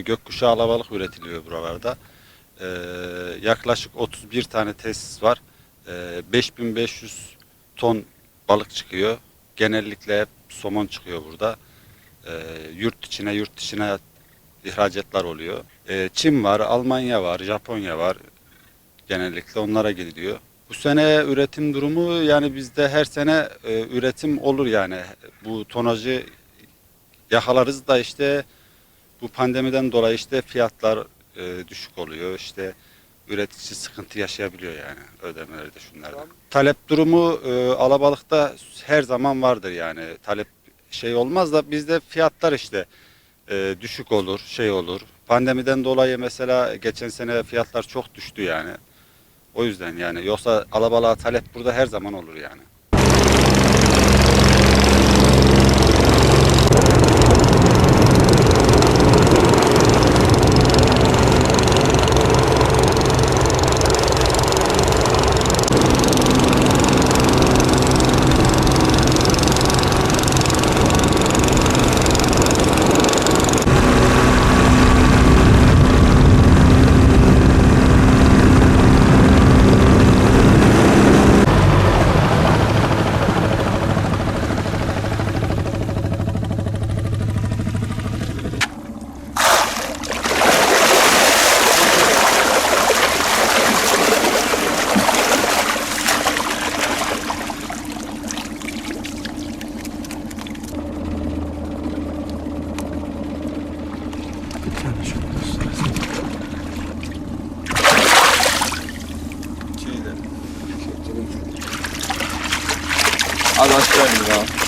Gökkuşağı alabalık üretiliyor buralarda. Ee, yaklaşık 31 tane tesis var. Ee, 5500 ton balık çıkıyor. Genellikle hep somon çıkıyor burada. Ee, yurt içine yurt dışına ihracatlar oluyor. Ee, Çin var, Almanya var, Japonya var. Genellikle onlara gidiliyor. Bu sene üretim durumu yani bizde her sene e, üretim olur yani. Bu tonajı yakalarız da işte bu pandemiden dolayı işte fiyatlar e, düşük oluyor. İşte üretici sıkıntı yaşayabiliyor yani ödemelerde şunlarda. Talep durumu e, alabalıkta her zaman vardır yani. Talep şey olmaz da bizde fiyatlar işte e, düşük olur, şey olur. Pandemiden dolayı mesela geçen sene fiyatlar çok düştü yani. O yüzden yani yoksa alabalığa talep burada her zaman olur yani. Bir tane şöyle göstereyim. İndir abi.